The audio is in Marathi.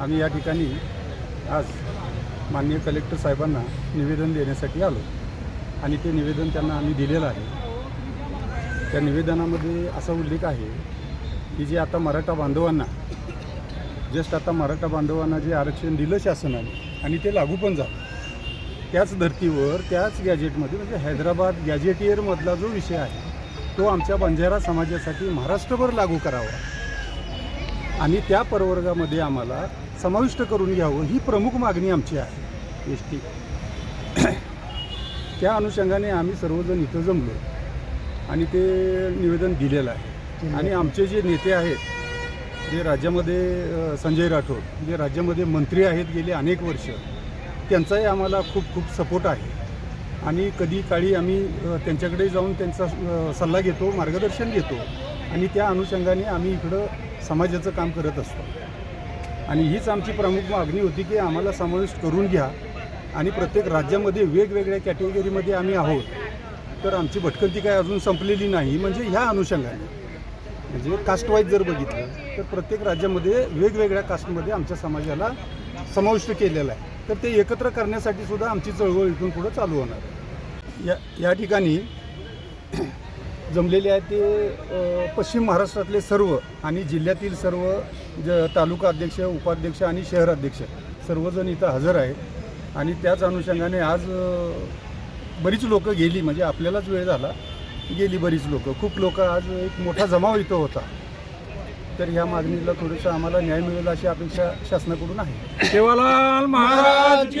आम्ही या ठिकाणी आज माननीय कलेक्टर साहेबांना निवेदन देण्यासाठी आलो. आणि ते निवेदन त्यांना आम्ही दिलेलं आहे. त्या निवेदनामध्ये असा उल्लेख आहे की जे आता मराठा बांधवांना जस्ट आता मराठा बांधवांना जे आरक्षण दिलं शासनाने आणि ते लागू पण झालं त्याच धर्तीवर त्याच गॅजेटमध्ये म्हणजे हैदराबाद गॅजेटियरमधला जो विषय आहे तो आमच्या बंजारा समाजासाठी महाराष्ट्रभर लागू करावा. आणि त्या प्रवर्गामध्ये आम्हाला समाविष्ट करून घ्यावं ही प्रमुख मागणी आमची आहे. S T. त्या अनुषंगाने आम्ही सर्वजण इथं जमलो आणि ते निवेदन दिलेलं आहे. आणि आमचे जे नेते आहेत जे राज्यामध्ये संजय राठोड जे राज्यामध्ये मंत्री आहेत गेले अनेक वर्ष त्यांचाही आम्हाला खूप खूप सपोर्ट आहे. आणि कधी काळी आम्ही त्यांच्याकडे जाऊन त्यांचा सल्ला घेतो मार्गदर्शन घेतो आणि त्या अनुषंगाने आम्ही इकडं समाजाचं काम करत असतो. आणि हीच आमची प्रमुख मागणी होती की आम्हाला समाविष्ट करून घ्या आणि प्रत्येक राज्यामध्ये वेगवेगळ्या कॅटेगरीमध्ये आम्ही आहोत. तर आमची भटकंती काय अजून संपलेली नाही म्हणजे ह्या अनुषंगाने. म्हणजे कास्टवाईज जर बघितलं तर प्रत्येक राज्यामध्ये वेगवेगळ्या कास्टमध्ये आमच्या समाजाला समाविष्ट केलेलं आहे. तर ते एकत्र करण्यासाठी सुद्धा आमची चळवळ इथून पुढं चालू होणार. या या ठिकाणी जमलेले आहेत ते पश्चिम महाराष्ट्रातले सर्व आणि जिल्ह्यातील सर्व ज तालुका अध्यक्ष उपाध्यक्ष आणि शहर अध्यक्ष सर्वजण इथं हजर आहेत. आणि त्याच अनुषंगाने आज बरीच लोकं गेली म्हणजे आपल्यालाच वेळ झाला गेली बरीच लोकं. खूप लोकं आज एक मोठा जमाव इथं होता. तर ह्या मागणीला थोडंसं आम्हाला न्याय मिळेल अशी अपेक्षा शासनाकडून आहे. सेवालाल महाराज